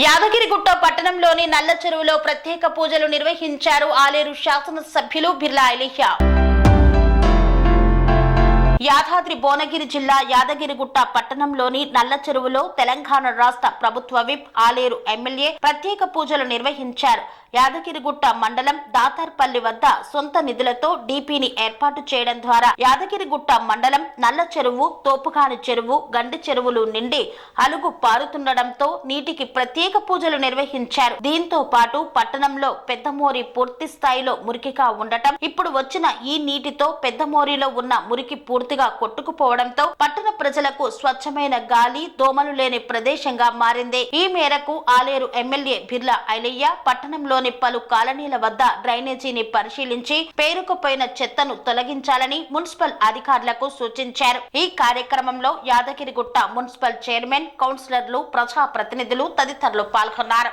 యాదగిరిగుట్ట పట్టణంలోని నల్ల చెరువులో ప్రత్యేక పూజలు నిర్వహించారు ఆలేరు శాసనసభ్యులు బిర్లా ఎలిహ్యా యాదాద్రి భువనగిరి జిల్లా యాదగిరిగుట్ట పట్టణంలోని నల్ల చెరువులో తెలంగాణ రాష్ట్ర ప్రభుత్వ విప్ ఆలేరు ఎమ్మెల్యే ప్రత్యేక పూజలు నిర్వహించారు. యాదగిరిగుట్ట మండలం దాతార్పల్లి వద్ద సొంత నిధులతో డీపీని ఏర్పాటు చేయడం ద్వారా యాదగిరిగుట్ట మండలం నల్ల చెరువు తోపుకాని చెరువు గండి చెరువులు నిండి అలుగు పారుతుండటంతో నీటికి ప్రత్యేక పూజలు నిర్వహించారు. దీంతో పాటు పట్టణంలో పెద్దమోరి పూర్తి స్థాయిలో మురికిగా ఉండటం ఇప్పుడు వచ్చిన ఈ నీటితో పెద్దమోరిలో ఉన్న మురికి పూర్తి పూర్తిగా కొట్టుకుపోవడంతో పట్టణ ప్రజలకు స్వచ్ఛమైన గాలి దోమలు లేని ప్రదేశంగా మారింది. ఈ మేరకు ఆలేరు ఎమ్మెల్యే బిర్లా ఐలయ్య పట్టణంలోని పలు కాలనీల వద్ద డ్రైనేజీని పరిశీలించి పేరుకుపోయిన చెత్తను తొలగించాలని మున్సిపల్ అధికారులకు సూచించారు. ఈ కార్యక్రమంలో యాదగిరిగుట్ట మున్సిపల్ చైర్మన్ కౌన్సిలర్లు ప్రజాప్రతినిధులు తదితరులు పాల్గొన్నారు.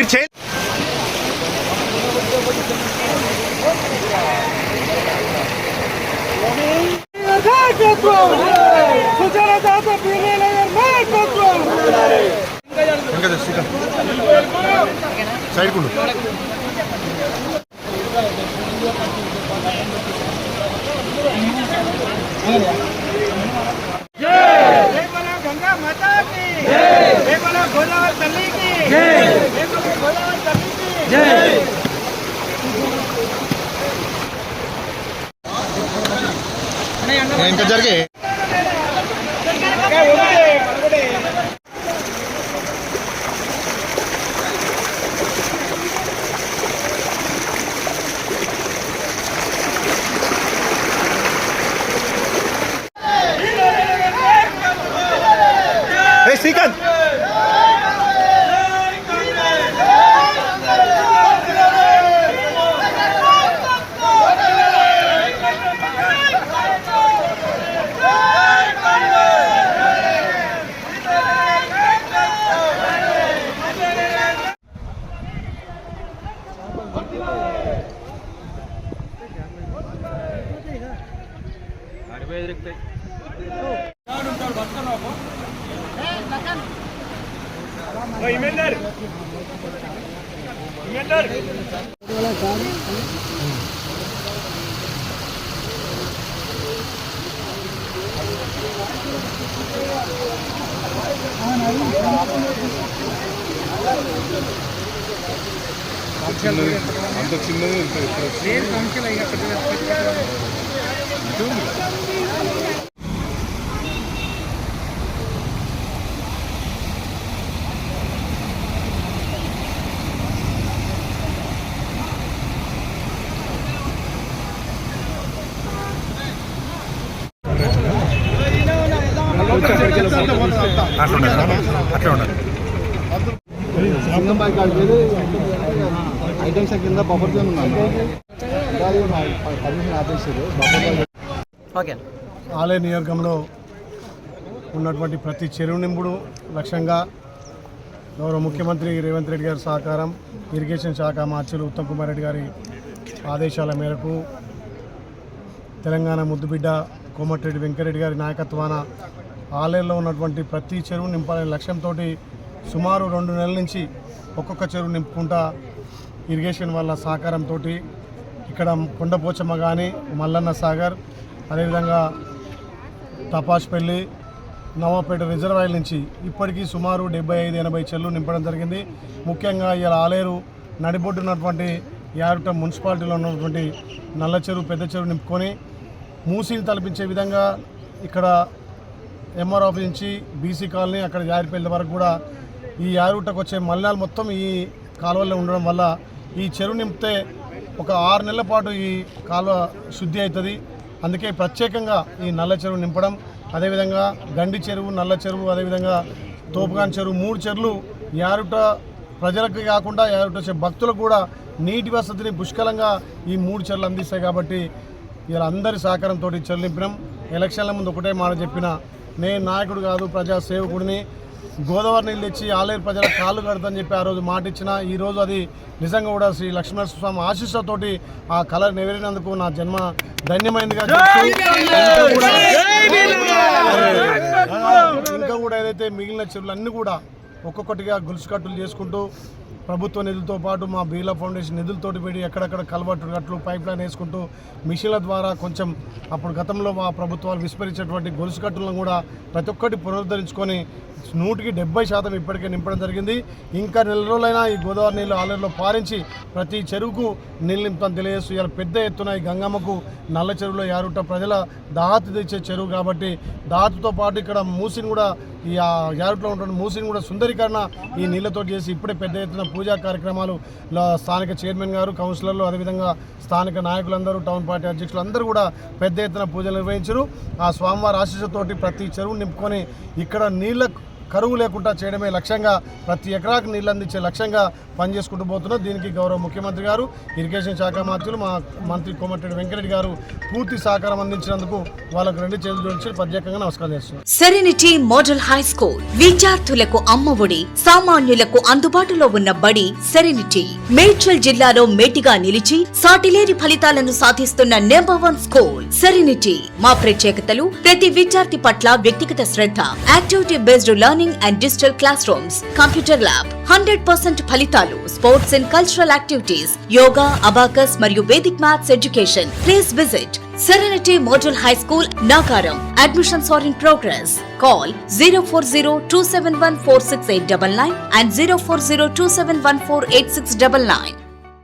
మీరు చేయ సైడ్ కుండు ఇంకా జరిగే ఇమేందర్ ఇమేందర్ అంత చిన్నది అట్లా ఉండాలి సింగంబాయి కాడికి ఐటమ్స్ కింద బఫర్ జోన్ ఉన్నాను పర్మిషన్ ఆపేసారు బఫర్ ఓకే. ఆలయ నియోజకంలో ఉన్నటువంటి ప్రతి చెరువు నింపుడు లక్ష్యంగా గౌరవ ముఖ్యమంత్రి రేవంత్ రెడ్డి గారి సహకారం ఇరిగేషన్ శాఖ మార్చులు ఉత్తమ్ కుమార్ రెడ్డి గారి ఆదేశాల మేరకు తెలంగాణ ముద్దుబిడ్డ కోమటిరెడ్డి వెంకరెడ్డి గారి నాయకత్వాన ఆలయంలో ఉన్నటువంటి ప్రతి చెరువు నింపాలనే లక్ష్యంతో సుమారు రెండు నెలల నుంచి ఒక్కొక్క చెరువు నింపుకుంటా ఇరిగేషన్ వాళ్ళ సహకారంతో ఇక్కడ కొండపోచమ్మ కానీ మల్లన్న సాగర్ అదేవిధంగా తపాష్పల్లి నవాపేట రిజర్వాయర్ నుంచి ఇప్పటికీ సుమారు డెబ్బై ఐదు ఎనభై చెల్లు నింపడం జరిగింది. ముఖ్యంగా ఇలా ఆలేరు నడిబొడ్డున్నటువంటి యారుట మున్సిపాలిటీలో ఉన్నటువంటి నల్ల చెరువు పెద్ద చెరువు నింపుకొని మూసీని తలపించే విధంగా ఇక్కడ ఎంఆర్ ఆఫీస్ నుంచి బీసీ కాలనీ అక్కడ జారిపల్లి వరకు కూడా ఈ యారుటకు వచ్చే మలినాలు మొత్తం ఈ కాలువల్లో ఉండడం వల్ల ఈ చెరువు నింపితే ఒక ఆరు నెలల పాటు ఈ కాలువ శుద్ధి అవుతుంది. అందుకే ప్రత్యేకంగా ఈ నల్ల చెరువు నింపడం అదేవిధంగా గండి చెరువు నల్ల చెరువు అదేవిధంగా తోపుగాన్ చెరువు మూడు చెరువులు యారుట ప్రజలకు కాకుండా యారుట భక్తులకు కూడా నీటి వసతిని పుష్కలంగా ఈ మూడు చెరువులు అందిస్తాయి కాబట్టి ఇలా అందరి సహకారంతో చెరువు నింపినాం. ఎలక్షన్ల ముందు ఒకటే మాట చెప్పిన నేను నాయకుడు కాదు ప్రజాసేవకుడిని. గోదావరి నీళ్ళు తెచ్చి ఆలేరు ప్రజల కాళ్ళు కడతాని చెప్పి ఆ రోజు మాట ఇచ్చిన ఈ రోజు అది నిజంగా కూడా శ్రీ లక్ష్మణ స్వామి ఆశీస్సుతోటి ఆ కళ నెరవేరినందుకు నా జన్మ ధన్యమైందిగా చెప్తూ ఇంకా కూడా- ఇంకా కూడా ఏదైతే మిగిలిన చెరువులు అన్నీ కూడా ఒక్కొక్కటిగా గులుసుకట్టులు చేసుకుంటూ ప్రభుత్వ నిధులతో పాటు మా బీర్లా ఫౌండేషన్ నిధులతోటి పెట్టి ఎక్కడెక్కడ కలవట్టు కట్లు పైప్ లైన్ వేసుకుంటూ మిషన్ల ద్వారా కొంచెం అప్పుడు గతంలో మా ప్రభుత్వాలు విస్మరించేటువంటి గొలుసు కట్టులను కూడా ప్రతి ఒక్కటి పునరుద్ధరించుకొని నూటికి డెబ్బై శాతం ఇప్పటికే నింపడం జరిగింది. ఇంకా నెల రోజులైనా ఈ గోదావరి నీళ్ళు ఆలయంలో పారించి ప్రతి చెరువుకు నీళ్ళు నింపుతాను తెలియజేస్తూ ఇలా పెద్ద ఎత్తున ఈ గంగమ్మకు నల్ల చెరువులో యారుట ప్రజల దాహతి తెచ్చే చెరువు కాబట్టి దాహతతో పాటు ఇక్కడ మూసిని కూడా ఈ యారుట్లో ఉంటున్న మూసిని కూడా సుందరీకరణ ఈ నీళ్ళతో చేసి ఇప్పుడే పెద్ద ఎత్తున పూజా కార్యక్రమాలు స్థానిక చైర్మన్ గారు కౌన్సిలర్లు అదేవిధంగా స్థానిక నాయకులందరూ టౌన్ పార్టీ అధ్యక్షులు అందరూ కూడా పెద్ద ఎత్తున పూజలు నిర్వహించారు. ఆ స్వామివారి ఆశీస్సుతోటి ప్రతి చెరువు నింపుకొని ఇక్కడ నీళ్ళ కరువు లేకుండా చేయడమే లక్ష్యంగా ప్రతి ఎకరాకు నీళ్ళు అందించే లక్ష్యంగా పనిచేసుకుంటూ పోతున్నాం. దీనికి గౌరవ ముఖ్యమంత్రి గారు ఇరిగేషన్ శాఖ మంత్రులు మా మంత్రి కోమటిరెడ్డి వెంకరెడ్డి గారు పూర్తి సహకారం అందించినందుకు వాళ్ళకు రెండు చేతులు జోడించి ప్రత్యేకంగా నమస్కారం చేస్తున్నాం. సెరెనిటీ మోడల్ హై స్కూల్ విద్యార్థులకు అమ్మఒడి సామాన్యులకు అందుబాటులో ఉన్న బడి సెరెనిటీ మేడ్చల్ జిల్లాలో మేటిగా నిలిచి సాటిలేని ఫలితాలను సాధిస్తున్న నెంబర్ వన్ స్కూల్ సెరెనిటీ మా ప్రత్యేకతలు ప్రతి విద్యార్థి పట్ల వ్యక్తిగత శ్రద్ధ activity based learning And digital classrooms computer lab hundred percent ఫలితాలు sports and cultural activities yoga abacus మరియు Vedic maths education please visit Serenity Model High School, Nagaram. Admissions are in progress. Call 040 and 040 271 8699.